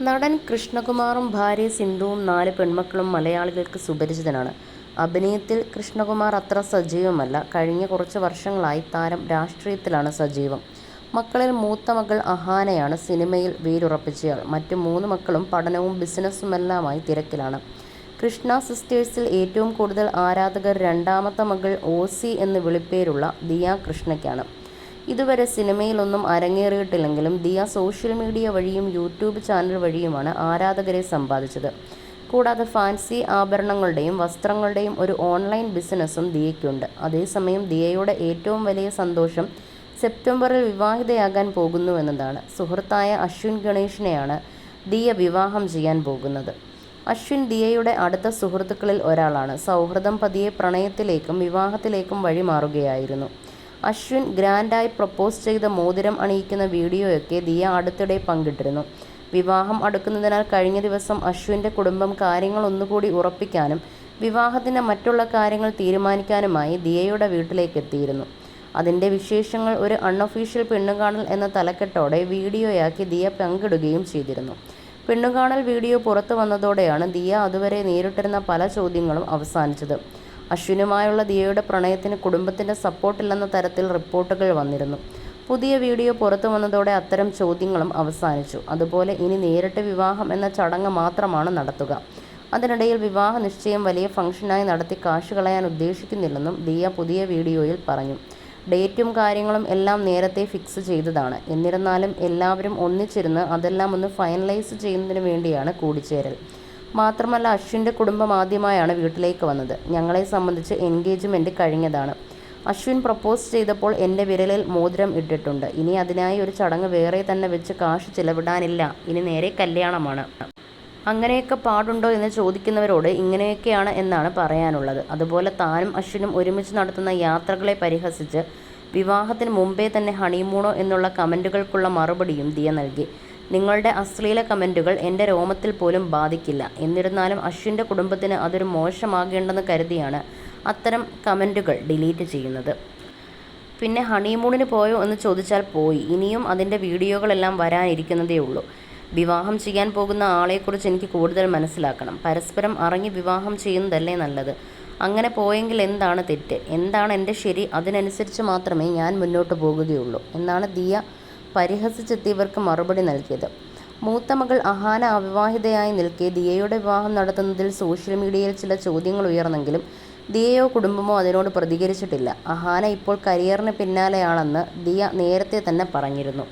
നടൻ കൃഷ്ണകുമാറും ഭാര്യ സിന്ധുവും നാല് പെൺമക്കളും മലയാളികൾക്ക് സുപരിചിതനാണ്. അഭിനയത്തിൽ കൃഷ്ണകുമാർ അത്ര സജീവമല്ല. കഴിഞ്ഞ കുറച്ച് വർഷങ്ങളായി താരം രാഷ്ട്രീയത്തിലാണ് സജീവം. മക്കളിൽ മൂത്ത മകൾ അഹാനയാണ് സിനിമയിൽ വീരുറപ്പിച്ചയാൾ മറ്റു മൂന്ന് മക്കളും പഠനവും ബിസിനസ്സുമെല്ലാമായി തിരക്കിലാണ്. കൃഷ്ണ സിസ്റ്റേഴ്സിൽ ഏറ്റവും കൂടുതൽ ആരാധകർ രണ്ടാമത്തെ മകൾ ഓസി എന്ന് വിളിപ്പേരുള്ള ദിയ കൃഷ്ണയ്ക്കാണ്. ഇതുവരെ സിനിമയിലൊന്നും അരങ്ങേറിയിട്ടില്ലെങ്കിലും ദിയ സോഷ്യൽ മീഡിയ വഴിയും യൂട്യൂബ് ചാനൽ വഴിയുമാണ് ആരാധകരെ സമ്പാദിച്ചത്. കൂടാതെ ഫാൻസി ആഭരണങ്ങളുടെയും വസ്ത്രങ്ങളുടെയും ഒരു ഓൺലൈൻ ബിസിനസ്സും ദിയയ്ക്കുണ്ട്. അതേസമയം ദിയയുടെ ഏറ്റവും വലിയ സന്തോഷം സെപ്റ്റംബറിൽ വിവാഹിതയാകാൻ പോകുന്നു പോകുന്നുവെന്നതാണ്. സുഹൃത്തായ അശ്വിൻ ഗണേഷിനെയാണ് ദിയ വിവാഹം ചെയ്യാൻ പോകുന്നത്. അശ്വിൻ ദിയയുടെ അടുത്ത സുഹൃത്തുക്കളിൽ ഒരാളാണ്. സൗഹൃദം പതിയെ പ്രണയത്തിലേക്കും വിവാഹത്തിലേക്കും വഴിമാറുകയായിരുന്നു. അശ്വിൻ ഗ്രാൻഡായി പ്രപ്പോസ് ചെയ്ത മോതിരം അണിയിക്കുന്ന വീഡിയോയൊക്കെ ദിയ അടുത്തിടെ പങ്കിട്ടിരുന്നു. വിവാഹം അടുക്കുന്നതിനാൽ കഴിഞ്ഞ ദിവസം അശ്വിന്റെ കുടുംബം കാര്യങ്ങൾ ഒന്നുകൂടി ഉറപ്പിക്കാനും വിവാഹത്തിന്റെ മറ്റുള്ള കാര്യങ്ങൾ തീരുമാനിക്കാനുമായി ദിയയുടെ വീട്ടിലേക്ക് എത്തിയിരുന്നു അതിന്റെ വിശേഷങ്ങൾ ഒരു അൺഒഫീഷ്യൽ പെണ്ണുകാണൽ എന്ന തലക്കെട്ടോടെ വീഡിയോയാക്കി ദിയ പങ്കിടുകയും ചെയ്തിരുന്നു. പെണ്ണുകാണൽ വീഡിയോ പുറത്തു വന്നതോടെയാണ് ദിയ അതുവരെ നേരിട്ടിരുന്ന പല ചോദ്യങ്ങളും അവസാനിച്ചത്. അശ്വിനുമായുള്ള ദിയയുടെ പ്രണയത്തിന് കുടുംബത്തിന്റെ സപ്പോർട്ടില്ലെന്ന തരത്തിൽ റിപ്പോർട്ടുകൾ വന്നിരുന്നു. പുതിയ വീഡിയോ പുറത്തു വന്നതോടെ അത്തരം ചോദ്യങ്ങളും അവസാനിച്ചു. അതുപോലെ ഇനി നേരിട്ട് വിവാഹം എന്ന ചടങ്ങ് മാത്രമാണ് നടത്തുക. അതിനിടയിൽ വിവാഹ നിശ്ചയം വലിയ ഫംഗ്ഷനായി നടത്തി കാശ് കളയാൻ ഉദ്ദേശിക്കുന്നില്ലെന്നും ദിയ പുതിയ വീഡിയോയിൽ പറഞ്ഞു. ഡേറ്റും കാര്യങ്ങളും എല്ലാം നേരത്തെ ഫിക്സ് ചെയ്തതാണ്. എന്നിരുന്നാലും എല്ലാവരും ഒന്നിച്ചിരുന്ന് അതെല്ലാം ഒന്ന് ഫൈനലൈസ് ചെയ്യുന്നതിന് വേണ്ടിയാണ് കൂടിച്ചേരൽ. മാത്രമല്ല അശ്വിന്റെ കുടുംബം ആദ്യമായാണ് വീട്ടിലേക്ക് വന്നത്. ഞങ്ങളെ സംബന്ധിച്ച് എൻഗേജ്മെന്റ് കഴിഞ്ഞതാണ്. അശ്വിൻ പ്രപ്പോസ് ചെയ്തപ്പോൾ എന്റെ വിരലിൽ മോതിരം ഇട്ടിട്ടുണ്ട്. ഇനി അതിനായി ഒരു ചടങ്ങ് വേറെ തന്നെ വെച്ച് കാശ് ചിലവിടാനില്ല. ഇനി നേരെ കല്യാണമാണ്. അങ്ങനെയൊക്കെ പാടുണ്ടോ എന്ന് ചോദിക്കുന്നവരോട് ഇങ്ങനെയൊക്കെയാണ് എന്നാണ് പറയാനുള്ളത്. അതുപോലെ താനും അശ്വിനും ഒരുമിച്ച് നടത്തുന്ന യാത്രകളെ പരിഹസിച്ച് വിവാഹത്തിന് മുമ്പേ തന്നെ ഹണിമൂണോ എന്നുള്ള കമന്റുകൾക്കുള്ള മറുപടിയും ദിയ നൽകി. നിങ്ങളുടെ അശ്ലീല കമന്റുകൾ എന്റെ രോമത്തിൽ പോലും ബാധിക്കില്ല. എന്നിരുന്നാലും അശ്വിന്റെ കുടുംബത്തിന് അതൊരു മോശമാകേണ്ടെന്ന് കരുതിയാണ് അത്തരം കമന്റുകൾ ഡിലീറ്റ് ചെയ്യുന്നത്. പിന്നെ ഹണിമൂണിന് പോയോ എന്ന് ചോദിച്ചാൽ പോയി. ഇനിയും അതിന്റെ വീഡിയോകളെല്ലാം വരാനിരിക്കുന്നതേ ഉള്ളൂ വിവാഹം ചെയ്യാൻ പോകുന്ന ആളെക്കുറിച്ച് എനിക്ക് കൂടുതൽ മനസ്സിലാക്കണം. പരസ്പരം അറിഞ്ഞ് വിവാഹം ചെയ്യുന്നതല്ലേ നല്ലത്. അങ്ങനെ പോയെങ്കിൽ എന്താണ് തെറ്റ്? എന്താണ് എന്റെ ശരി അതിനനുസരിച്ച് മാത്രമേ ഞാൻ മുന്നോട്ട് പോകുകയുള്ളൂ എന്നാണ് ദിയ പരിഹസിച്ചെത്തിയവർക്ക് മറുപടി നൽകിയത്. മൂത്ത മകൾ അഹാന അവിവാഹിതയായി നിൽക്കെ ദിയയുടെ വിവാഹം നടത്തുന്നതിൽ സോഷ്യൽ മീഡിയയിൽ ചില ചോദ്യങ്ങൾ ഉയർന്നെങ്കിലും ദിയയോ കുടുംബമോ അതിനോട് പ്രതികരിച്ചിട്ടില്ല. അഹാന ഇപ്പോൾ കരിയറിന് പിന്നാലെയാണെന്ന് ദിയ നേരത്തെ തന്നെ പറഞ്ഞിരുന്നു.